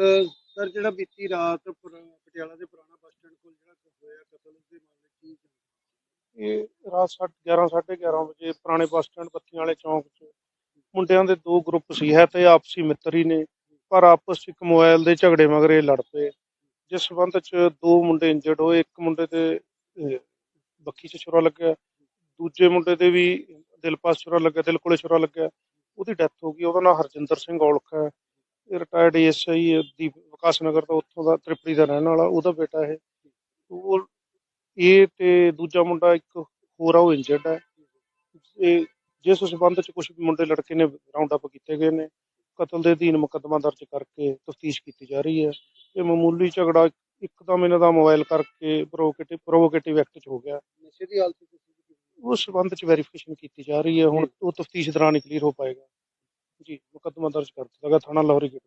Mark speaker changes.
Speaker 1: Sir ਜਿਹੜਾ ਬੀਤੀ ਰਾਤ ਪਟਿਆਲਾ ਦੇ ਪੁਰਾਣਾ ਬੱਸ ਸਟੈਂਡ ਕੋਲ ਜਿਹੜਾ ਹੋਇਆ ਕਤਲ ਦੇ ਮਾਮਲੇ ਕੀ
Speaker 2: ਇਹ ਰਾਤ 11:30 11:30 ਵਜੇ ਪੁਰਾਣੇ ਬੱਸ ਸਟੈਂਡ ਬੱਤੀਆਂ ਵਾਲੇ ਚੌਂਕ 'ਚ ਮੁੰਡਿਆਂ ਦੇ ਦੋ ਗਰੁੱਪ ਸੀ ਹੈ ਤੇ ਆਪਸੀ ਮਿੱਤਰ ਹੀ ਨੇ ਪਰ ਆਪਸ 'ਚ ਇੱਕ ਮੋਬਾਈਲ ਦੇ ਝਗੜੇ ਮਗਰੇ ਲੜ ਪਏ। ਜਿਸ ਸਬੰਧ 'ਚ ਦੋ ਮੁੰਡੇ ਇੰਜਰਡ ਹੋਏ ਇੱਕ ਮੁੰਡੇ ਤੇ ਅਹ, 'ਚ ਛੁਰਾ ਲੱਗਿਆ ਦੂਜੇ ਮੁੰਡੇ ਦੇ ਵੀ ਦਿਲ ਪਾਸ ਛੁਰਾ ਲੱਗਿਆ ਦਿਲ ਕੋਲੇ ਛੁਰਾ ਲੱਗਿਆ ਉਹਦੀ ਡੈਥ ਹੋ ਗਈ ਉਹਦਾ ਨਾਮ ਹਰਜਿੰਦਰ ਸਿੰਘ ਔਲਖ ਹੈ। ਇਹ ਰਿਟਾਇਰਡ ਐਸਆਈ ਦੀ ਵਿਕਾਸ ਨਗਰ ਦਾ ਉੱਥੋਂ ਦਾ ਤ੍ਰਿਪੜੀ ਦਾ ਰਹਿਣ ਵਾਲਾ ਉਹਦਾ ਬੇਟਾ ਇਹ। ਉਹ ਇਹ ਤੇ ਦੂਜਾ ਮੁੰਡਾ ਇੱਕ ਹੋਰ ਆ ਉਹ ਇੰਜਰਡ ਹੈ। ਇਹ ਜਿਸ ਸਬੰਧ ਚ ਕੁਝ ਮੁੰਡੇ ਲੜਕੇ ਨੇ ਰਾਉਂਡ ਅਪ ਕੀਤੇ ਗਏ ਨੇ ਕਤਲ ਦੇ ਅਧੀਨ ਮੁਕੱਦਮਾ ਦਰਜ ਕਰਕੇ ਤਫਤੀਸ਼ ਕੀਤੀ ਜਾ ਰਹੀ ਹੈ। ਇਹ ਮਾਮੂਲੀ ਝਗੜਾ ਇੱਕਦਮ ਇਹਨਾਂ ਦਾ ਮੋਬਾਈਲ ਕਰਕੇ ਪ੍ਰੋਵੋਕੇਟਿਵ ਪ੍ਰੋਵੋਕੇਟਿਵ ਐਕਟ ਚ ਹੋ ਗਿਆ।
Speaker 1: ਨਸ਼ੇ ਦੀ ਹਾਲਤ
Speaker 2: ਉਸ ਸਬੰਧ ਚ ਵੈਰੀਫਿਕੇਸ਼ਨ ਕੀਤੀ ਜਾ ਰਹੀ ਹੈ। ਹੁਣ ਉਹ ਤਫਤੀਸ਼ ਦੌਰਾਨ ਹੀ ਕਲੀਅਰ ਹੋ ਪਾਏਗਾ। ਜੀ ਮੁਕੱਦਮਾ ਦਰਜ ਕਰ ਦਿੱਤਾ ਗਿਆ ਥਾਣਾ ਲਾਹੌਰੀ ਗੇਟ